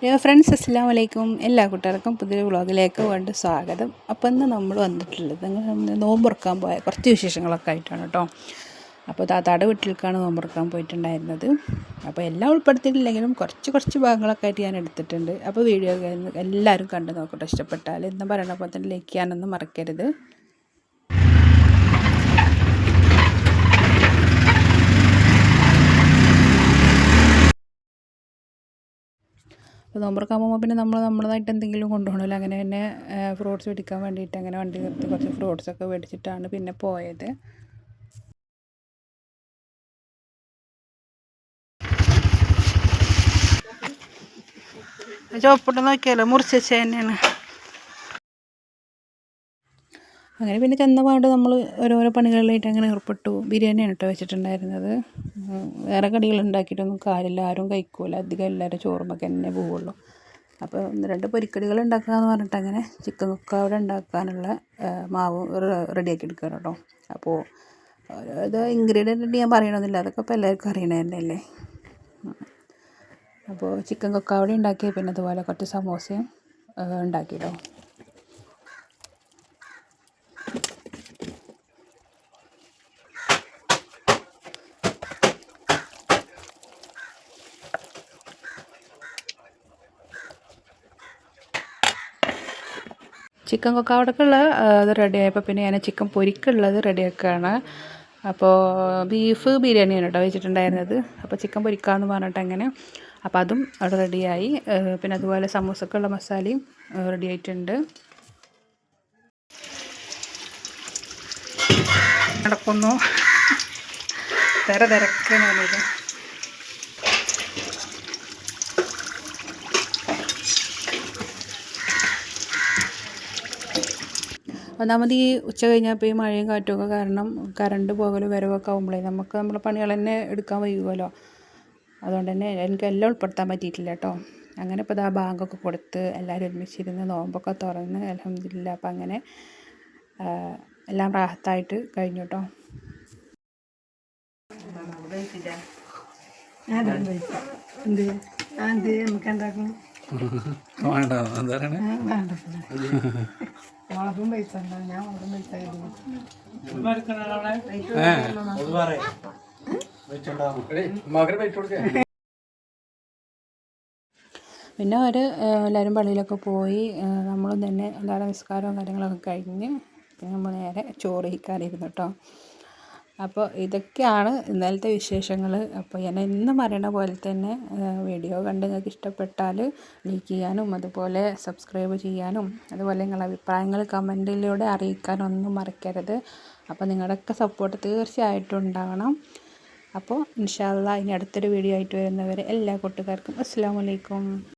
Hello friends അസ്സാം വലൈക്കും എല്ലാ കൂട്ടുകാർക്കും പുതിയ വ്ളോഗിലേക്ക് വേണ്ട സ്വാഗതം. അപ്പോൾ ഇന്ന് നമ്മൾ വന്നിട്ടുള്ളത് നിങ്ങൾ നോമ്പുറക്കാൻ പോയ കുറച്ച് വിശേഷങ്ങളൊക്കെ ആയിട്ടാണ് കേട്ടോ. അപ്പോൾ താത്താടെ വീട്ടിലേക്കാണ് നോമ്പുറക്കാൻ പോയിട്ടുണ്ടായിരുന്നത്. അപ്പോൾ എല്ലാം ഉൾപ്പെടുത്തിയിട്ടില്ലെങ്കിലും കുറച്ച് കുറച്ച് ഭാഗങ്ങളൊക്കെ ആയിട്ട് ഞാൻ എടുത്തിട്ടുണ്ട്. അപ്പോൾ വീഡിയോ എല്ലാവരും കണ്ടു നോക്കട്ടെ. ഇഷ്ടപ്പെട്ടാൽ എന്ന് പറയണ പോലെ തന്നെ ലൈക്ക് ചെയ്യാനൊന്നും മറക്കരുത്. അപ്പോൾ നോമ്പുറക്കാൻ ആകുമ്പോൾ പിന്നെ നമ്മൾ നമ്മളതായിട്ട് എന്തെങ്കിലും കൊണ്ടുപോകണമല്ലോ അങ്ങനെ തന്നെ ഫ്രൂട്ട്സ് മേടിക്കാൻ വേണ്ടിയിട്ട് അങ്ങനെ വണ്ടി നിർത്തി കുറച്ച് ഫ്രൂട്ട്സൊക്കെ മേടിച്ചിട്ടാണ് പിന്നെ പോയത്. ചോപ്പിട്ട് നോക്കിയാലോ? മുറിച്ച തന്നെയാണ്. അങ്ങനെ പിന്നെ ചെന്ന പാട് നമ്മൾ ഓരോരോ പണികളിലായിട്ട് അങ്ങനെ ഏർപ്പെട്ടു. ബിരിയാണിയാണ് കേട്ടോ വെച്ചിട്ടുണ്ടായിരുന്നത്. വേറെ കടികൾ ഉണ്ടാക്കിയിട്ടൊന്നും കാര്യമില്ല. ആരും കഴിക്കില്ല അധികം എല്ലാവരും ചോറുമൊക്കെ തന്നെ പോവുള്ളൂ. അപ്പോൾ ഒന്ന് രണ്ട് പൊരിക്കടികൾ ഉണ്ടാക്കുക എന്ന് പറഞ്ഞിട്ട് അങ്ങനെ ചിക്കൻ കുക്കാവട ഉണ്ടാക്കാനുള്ള മാവ് റെഡിയാക്കി എടുക്കുക കേട്ടോ അപ്പോൾ ഇത് ഇൻഗ്രീഡിയന്റ് ഞാൻ പറയണമെന്നില്ല അതൊക്കെ ഇപ്പോൾ എല്ലാവർക്കും അറിയണത് തന്നെയല്ലേ അപ്പോൾ ചിക്കൻ കൊക്കാവടി ഉണ്ടാക്കി പിന്നെ അതുപോലെ കുറച്ച് സമോസയും ഉണ്ടാക്കി കേട്ടോ ചിക്കൻ കൊക്കാവടക്കുള്ള അത് റെഡി ആയപ്പോൾ പിന്നെ ഞാൻ ചിക്കൻ പൊരിക്കുള്ളത് റെഡിയാക്കുകയാണ് അപ്പോൾ ബീഫ് ബിരിയാണിയാണ് കേട്ടോ വെച്ചിട്ടുണ്ടായിരുന്നത്. അപ്പോൾ ചിക്കൻ പൊരിക്കാമെന്ന് പറഞ്ഞിട്ട് അങ്ങനെ. അപ്പോൾ അതും അവിടെ റെഡിയായി. പിന്നെ അതുപോലെ സമൂസക്കുള്ള മസാലയും റെഡിയായിട്ടുണ്ട്. നടക്കുന്നു. തിര തിരക്കാണ് ഒന്നാമത് ഈ ഉച്ച കഴിഞ്ഞപ്പോൾ ഈ മഴയും കാറ്റുമൊക്കെ കാരണം കറണ്ട് പോകലും വരവൊക്കെ ആകുമ്പോഴേ നമുക്ക് നമ്മളെ പണികൾ തന്നെ എടുക്കാൻ വൈകുമല്ലോ അതുകൊണ്ട് തന്നെ എനിക്ക് എല്ലാം ഉൾപ്പെടുത്താൻ പറ്റിയിട്ടില്ല കേട്ടോ. അങ്ങനെ ഇപ്പോൾ ഇതാ ബാങ്കൊക്കെ കൊടുത്ത് എല്ലാവരും ഒരുമിച്ചിരുന്ന് നോമ്പൊക്കെ തുറന്ന് അലഹമില്ല അപ്പം അങ്ങനെ എല്ലാം റാഹത്തായിട്ട് കഴിഞ്ഞു കേട്ടോ. എന്ത് നമുക്ക് എന്താക്കണം വേണ്ട പൈസ ഉണ്ടോ ഞാൻ പൈസ പിന്നെ അവർ എല്ലാവരും പള്ളിയിലൊക്കെ പോയി നമ്മളും തന്നെ എല്ലാവരും നിസ്കാരവും കാര്യങ്ങളൊക്കെ കഴിഞ്ഞ് പിന്നെ നമ്മൾ നേരെ ചോറ് കഴിക്കാനിരുന്നു കേട്ടോ അപ്പോൾ ഇതൊക്കെയാണ് ഇന്നലത്തെ വിശേഷങ്ങൾ അപ്പോൾ ഞാൻ എന്നും പറയണ പോലെ തന്നെ വീഡിയോ കണ്ട് നിങ്ങൾക്ക് ഇഷ്ടപ്പെട്ടാൽ ലൈക്ക് ചെയ്യാനും അതുപോലെ സബ്സ്ക്രൈബ് ചെയ്യാനും അതുപോലെ നിങ്ങളുടെ അഭിപ്രായങ്ങൾ കമന്റിലൂടെ അറിയിക്കാനൊന്നും മറക്കരുത്. അപ്പോൾ നിങ്ങളുടെയൊക്കെ സപ്പോർട്ട് തീർച്ചയായിട്ടും ഉണ്ടാകണം അപ്പോൾ ഇൻഷാല്ല ഇനി അടുത്തൊരു വീഡിയോ ആയിട്ട് വരുന്നവരെ എല്ലാ കൂട്ടുകാർക്കും അസ്സാം വലൈക്കും